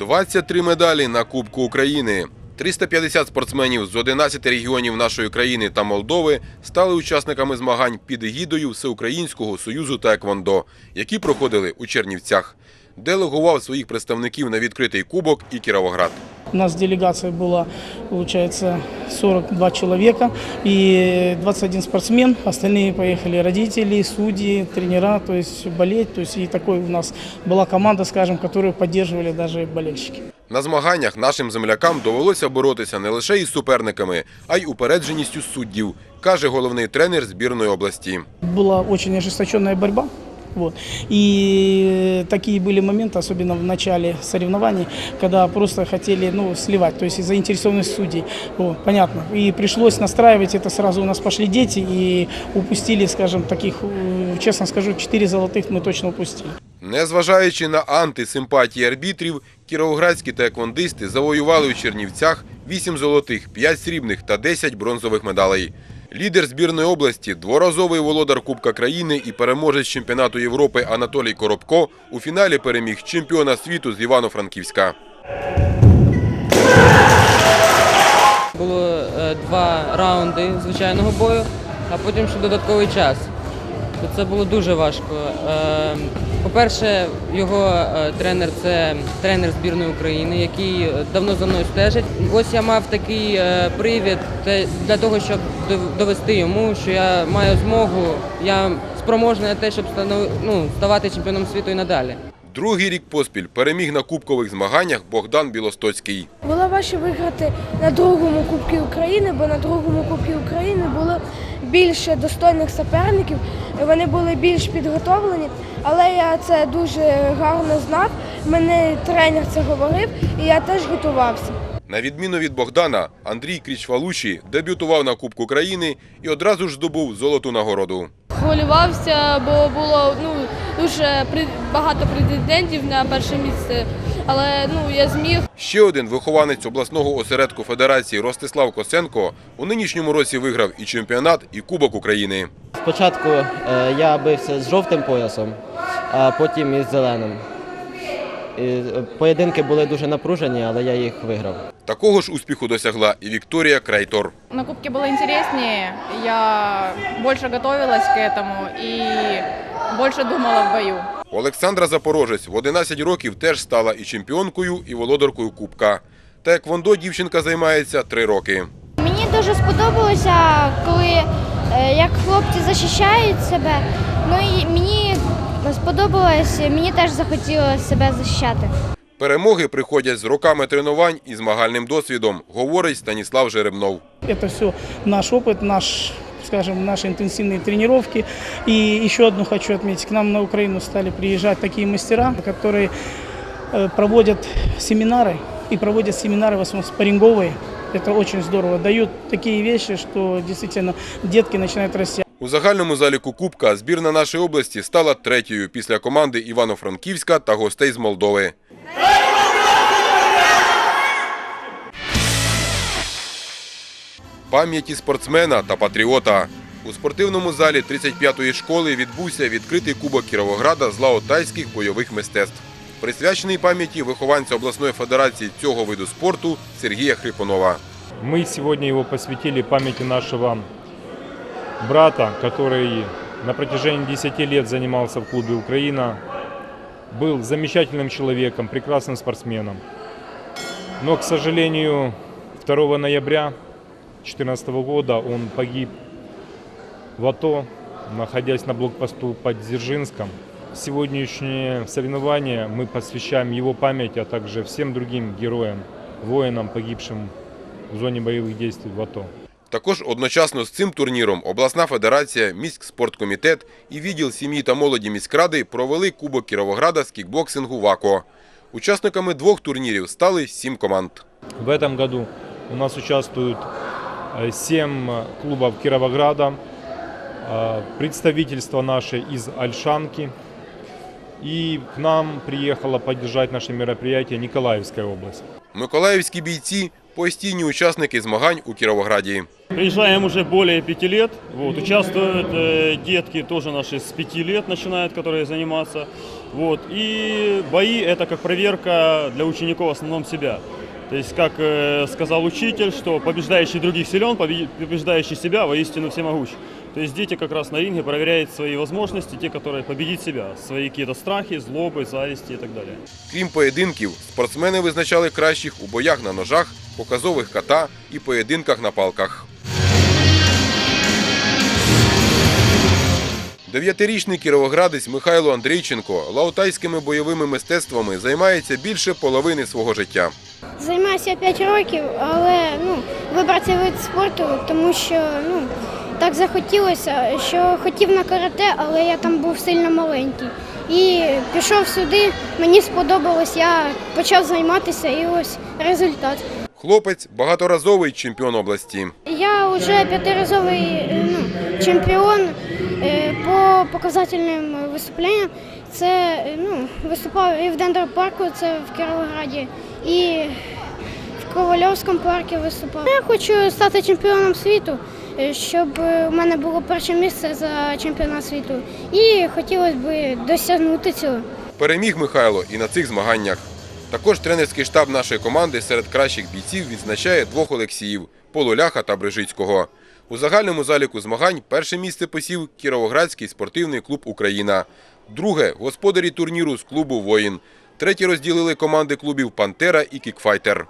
23 медалі на Кубку України. 350 спортсменів з 11 регіонів нашої країни та Молдови стали учасниками змагань під гідою Всеукраїнського союзу таеквондо, які проходили у Чернівцях. Делегував своїх представників на відкритий кубок і Кіровоград. У нас делегация была, получается, 42 человека и 21 спортсмен. Остальные поехали родители, судьи, тренера, то есть болеть. То есть и такой у нас была команда, скажем, которую поддерживали даже болельщики. На змаганнях нашим землякам довелося боротися не лише із суперниками, а й упередженістю суддів, каже головний тренер збірної області. Была очень ожесточенная борьба. Вот. И такие были моменты, особенно в начале соревнований, когда просто хотели ну, сливать, то есть из заинтересованность судей. Вот, понятно. И пришлось настраивать это сразу. У нас пошли дети и упустили, скажем, таких, э, честно скажу, 4 золотых мы точно упустили. Незважаючи на антисимпатії арбітрів, кіровоградські таеквондисти завоювали у Чернівцях 8 золотих, 5 срібних та 10 бронзових медалей. Лідер збірної області, дворазовий володар Кубка країни і переможець чемпіонату Європи Анатолій Коробко у фіналі переміг чемпіона світу з Івано-Франківська. Було е, два раунди звичайного бою, а потім ще додатковий час. То Це було дуже важко. Е, По-перше, його е, тренер це тренер збірної України, який давно за мною стежить. Ось я мав такий е, привід для того, щоб довести йому, що я маю змогу, я спроможний на те, щоб ну, ставати чемпіоном світу і надалі. Другий рік поспіль переміг на кубкових змаганнях Богдан Білостоцький. Було важче виграти на другому Кубку України, бо на другому Кубку України було більше достойних суперників, вони були більш підготовлені, але я це дуже гарно знав. Мене тренер це говорив, і я теж готувався. На відміну від Богдана, Андрій Крічвалучі дебютував на Кубку країни і одразу ж здобув золоту нагороду. Хвилювався, бо було ну дуже багато претендентів на перше місце. Але ну я зміг. Ще один вихованець обласного осередку Федерації Ростислав Косенко у нинішньому році виграв і чемпіонат, і Кубок України. Спочатку е, я бився з жовтим поясом, а потім із зеленим. І, е, поєдинки були дуже напружені, але я їх виграв. Такого ж успіху досягла і Вікторія Крайтор. На Кубке было интереснее, я больше готовилась к этому и больше думала в бою. Олександра Запорожець в 11 років теж стала і чемпіонкою, і володаркою Кубка. Та еквондо дівчинка займається 3 роки. Мені дуже сподобалося, коли е, як хлопці захищають себе. Ну і мені сподобалось, мені теж захотілося себе захищати. Перемоги приходять з роками тренувань і змагальним досвідом, говорить Станіслав Жеребнов. Это все наш опыт, наш, скажем, наши интенсивные тренировки. И еще одну хочу отметить. К нам на Украину стали приезжать такие мастера, которые э, проводят семинары. И проводят семинары в основном спарринговые. Это очень здорово. Дают такие вещи, что действительно детки начинают расти. У загальному заліку Кубка збірна нашої області стала третьою після команди Івано-Франківська та гостей з Молдови. Пам'яті спортсмена та патріота. У спортивному залі 35-ї школи відбувся відкритий кубок Кіровограда з лаотайських бойових мистецтв. Присвячений пам'яті вихованця обласної федерації цього виду спорту Сергія Хрипунова. Мы сегодня его посвятили памяти нашего брата, который на протяжении 10 лет занимался в клубе «Украина», был замечательным человеком, прекрасным спортсменом. Но, к сожалению, 2 ноября 2014 года он погиб в АТО, находясь на блокпосту под Дзержинском. Сегодняшнее соревнование мы посвящаем его памяти, а также всем другим героям, воинам, погибшим в зоні бойових дій в АТО. Також одночасно з цим турніром обласна федерація, міськспорткомітет і відділ сім'ї та молоді міськради провели Кубок Кіровограда з кікбоксингу ВАКО. Учасниками двох турнірів стали сім команд. В этом году у нас участвуют э, семь клубов Кировограда, э, представительство наше из Альшанки. И к нам приехала поддержать наше мероприятие Николаевская область. Миколаївські бійці постійні учасники змагань у Кіровограді. Приезжаем уже более пяти лет. Вот, участвуют э, детки тоже наши с пяти лет начинают, которые заниматься. Вот, и бои это как проверка для учеников в основном себя. То есть, как э, сказал учитель, что побеждающий других силен, побе- побеждающий себя воистину всемогущ. То есть дети как раз на ринге проверяют свои возможности, те, которые победить себя, свои какие-то страхи, злобы, зависти и так далее. Крім поєдинків, спортсмени визначали кращих у боях на ножах, показових ката і поєдинках на палках. Дев'ятирічний кіровоградець Михайло Андрійченко лаутайськими бойовими мистецтвами займається більше половини свого життя. Займаюся 5 років, але ну, вибрав цей вид спорту, тому що ну, так захотілося, що хотів на карате, але я там був сильно маленький. І пішов сюди, мені сподобалось, я почав займатися і ось результат. Хлопець багаторазовий чемпіон області. Я вже п'ятиразовий е, ну, чемпіон е, по показательним виступленням. Це е, ну, виступав і в Дендропарку, це в Кіровограді, і в Ковальовському парку виступав. Я хочу стати чемпіоном світу, е, щоб у мене було перше місце за чемпіонат світу. І хотілося б досягнути цього. Переміг Михайло і на цих змаганнях. Також тренерський штаб нашої команди серед кращих бійців відзначає двох Олексіїв – Полуляха та Брижицького. У загальному заліку змагань перше місце посів Кіровоградський спортивний клуб «Україна». Друге – господарі турніру з клубу «Воїн». Третє розділили команди клубів «Пантера» і «Кікфайтер».